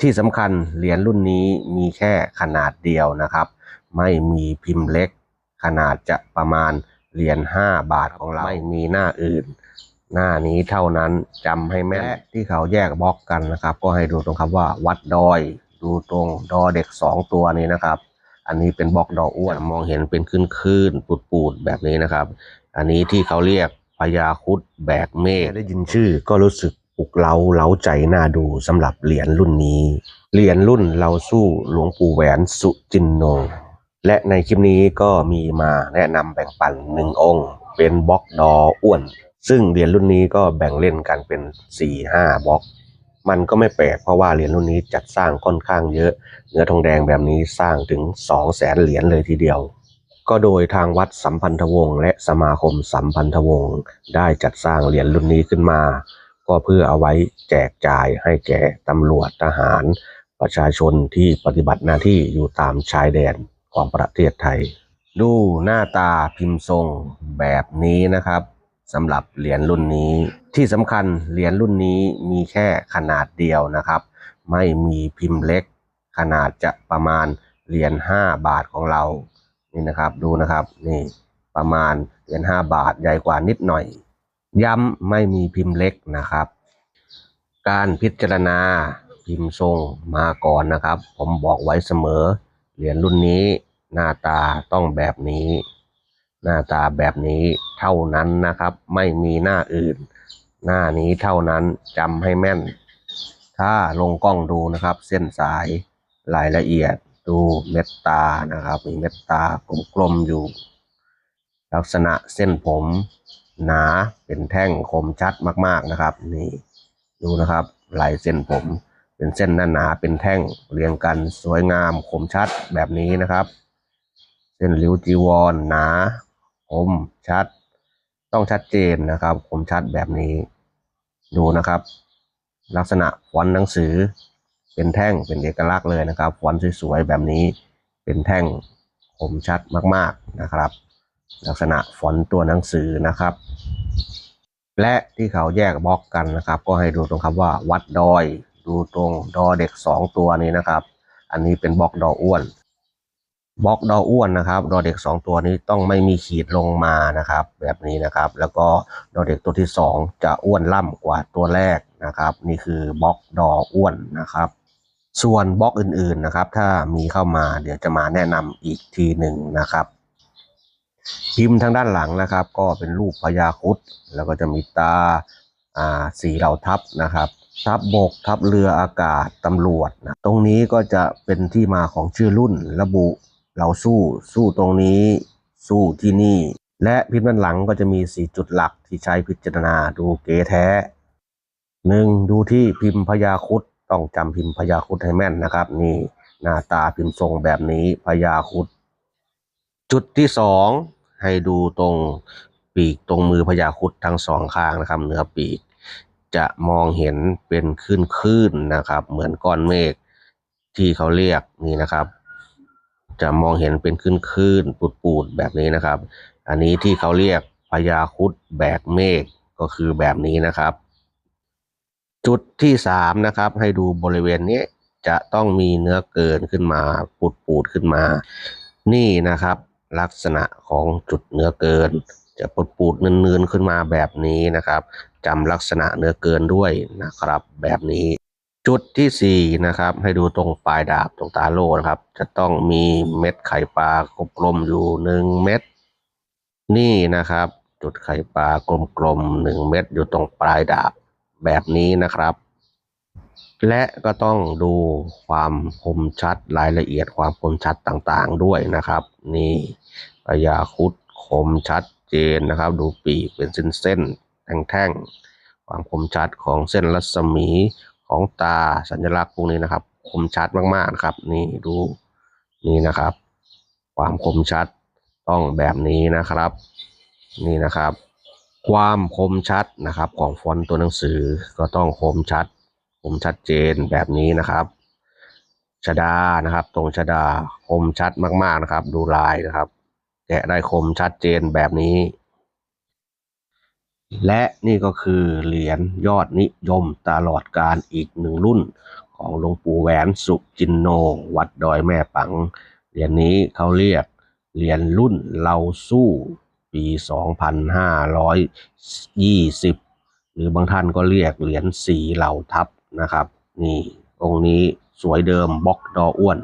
ที่สำคัญเหรียญรุ่นนี้มีแค่ขนาดเดียวนะครับ ไม่มีพิมพ์เล็ก ขนาดจะประมาณเหรียญ5บาทของเราไม่มีหน้าอื่น หน้านี้เท่านั้นจำให้แม่นที่เขาแยกบล็อกกันนะครับ ก็ให้ดูตรงคำว่าวัดดอย ดูตรงดอเด็ก 2 ตัวนี้นะครับ อันนี้เป็นบล็อกดออ้วนมองเห็นเป็นขึ้นขึ้นปูดปูดแบบนี้นะครับ อันนี้ที่เขาเรียกพญาคุดแบกเมฆได้ยินชื่อก็รู้สึก ปลุกเร้าเล้าใจน่าดูสำหรับเหรียญรุ่นนี้ เหรียญรุ่นเราสู้หลวงปู่แหวนสุจินโน และในคลิปนี้ก็มีมาแนะนำแบ่งปันหนึ่งองค์ เป็นบล็อกดออ้วน ซึ่งเหรียญรุ่นนี้ก็แบ่งเล่นกันเป็น4ี่ห้าบล็อก มันก็ไม่แปลกเพราะว่าเหรียญรุ่นนี้จัดสร้างค่อนข้างเยอะ เนื้อทองแดงแบบนี้สร้างถึง 2 0 0แสนเหรียญเลยทีเดียวก็โดยทางวัดสัมพันธวงศ์และสมาคมสัมพันธวงศ์ได้จัดสร้างเหรียญรุ่นนี้ขึ้นมา ก็เพื่อเอาไว้แจกจ่ายให้แก่ตำรวจทหาร ประชาชนที่ปฏิบัติหน้าที่อยู่ตามชายแดนของประเทศไทย ดูหน้าตาพิมพ์ทรงแบบนี้นะครับสำหรับเหรียญรุ่นนี้ ที่สำคัญเหรียญรุ่นนี้มีแค่ขนาดเดียวนะครับ ไม่มีพิมพ์เล็ก ขนาดจะประมาณเหรียญ5บาทของเรานี่นะครับดูนะครับนี่ประมาณเหรียญ5บาทใหญ่กว่านิดหน่อย ย้ำไม่มีพิมพ์เล็กนะครับ การพิจารณาพิมพ์ทรงมาก่อนนะครับ ผมบอกไว้เสมอ เหรียญรุ่นนี้หน้าตาต้องแบบนี้ หน้าตาแบบนี้เท่านั้นนะครับ ไม่มีหน้าอื่น หน้านี้เท่านั้นจำให้แม่น ถ้าลงกล้องดูนะครับ เส้นสายรายละเอียดดูเม็ดตานะครับ มีเม็ดตากลมๆอยู่ ลักษณะเส้นผม หนาเป็นแท่งคมชัดมากๆนะครับ นี่ดูนะครับลายเส้นผม เป็นเส้นหนาๆเป็นแท่งเรียงกันสวยงามคมชัดแบบนี้นะครับ เส้นริ้วจีวรหนาคมชัด ต้องชัดเจนนะครับคมชัดแบบนี้ ดูนะครับ ลักษณะฟอนต์หนังสือ เป็นแท่งเป็นเอกลักษณ์เลยนะครับฟอนต์สวยๆแบบนี้เป็นแท่งคมชัดมากๆนะครับ ลักษณะฟอนต์ตัวหนังสือนะครับ และที่เขาแยกบล็อกกันนะครับ ก็ให้ดูตรงคำว่าวัดดอย ดูตรงดอเด็ก 2 ตัวนี้นะครับ อันนี้เป็นบล็อกดออ้วนบล็อกดออ้วนนะครับ ดอเด็ก 2 ตัวนี้ต้องไม่มีขีดลงมานะครับ แบบนี้นะครับ แล้วก็ดอเด็กตัวที่ 2 จะอ้วนล่ำกว่าตัวแรกนะครับ นี่คือบล็อกดออ้วนนะครับ ส่วนบล็อกอื่นๆนะครับ ถ้ามีเข้ามาเดี๋ยวจะมาแนะนำอีกทีหนึ่งนะครับ พิมพ์ทางด้านหลังนะครับ ก็เป็นรูปพญาครุดแล้วก็จะมีตาอ่าสีเหล่าทัพนะครับทัพบกทัพเรืออากาศตำรวจนะตรงนี้ก็จะเป็นที่มาของชื่อรุ่นระบุเราสู้สู้ตรงนี้สู้ที่นี่ และพิมพ์ด้านหลังก็จะมีสีจุดหลักที่ใช้พิจารณาดูเก๋แท้หนึ่งดูที่พิมพ์พญาครุดต้องจำพิมพ์พญาครุดให้แม่นนะครับ นี่หน้าตาพิมพ์ทรงแบบนี้พญาครุดจุดที่สอง ให้ดูตรงปีกตรงมือพญาครุดทั้งสองข้างนะครับเหนือปีกจะมองเห็นเป็นคลื่นคลื่นนะครับ เหมือนก้อนเมฆที่เขาเรียกนี่นะครับ จะมองเห็นเป็นคลื่นคลื่นปูดปูดแบบนี้นะครับ อันนี้ที่เขาเรียกพญาครุดแบกเมฆก็คือแบบนี้นะครับ จุดที่สามนะครับ ให้ดูบริเวณนี้จะต้องมีเนื้อเกินขึ้นมาปูดปูดขึ้นมา นี่นะครับ ลักษณะของจุดเนื้อเกิน จะปูดปูดเนืนๆขึ้นมาแบบนี้นะครับจำลักษณะเนื้อเกินด้วยนะครับ แบบนี้จุดที่สี่นะครับให้ดูตรงปลายดาบตรงตาโล่นะครับ จะต้องมีเม็ดไข่ปลากลมๆอยู่หนึ่งเม็ดนี่นะครับ จุดไข่ปลากลมๆหนึ่งเม็ดอยู่ตรงปลายดาบแบบนี้นะครับ และก็ต้องดูความคมชัดรายละเอียดความคมชัดต่างๆด้วยนะครับ นี่พญาคุดคมชัดเจนนะครับ ดูปีกเป็นเส้นๆแท่งๆความคมชัดของเส้นรัศมีของตาสัญลักษณ์พวกนี้นะครับ คมชัดมากๆนะครับ นี่ดูนี่นะครับ ความคมชัดต้องแบบนี้นะครับ นี่นะครับ ความคมชัดนะครับของฟอนต์ตัวหนังสือก็ต้องคมชัด มชัดเจนแบบนี้นะครับชดานะครับ ตรงชดาคมชัดมากๆนะครับ ดูลายนะครับแกะได้คมชัดเจนแบบนี้ และนี่ก็คือเหรียญยอดนิยมตลอดการอีกหนึ่งรุ่น ของหลวงปู่แหวนสุจินโน วัดดอยแม่ปังเหรียญนี้เขาเรียกเหรียญรุ่นเราสู้ปี 2520 หรือบางท่านก็เรียกเหรียญสีเหล่าทัพ นะครับ นี่องค์นี้สวยเดิมบล็อกดออ้วน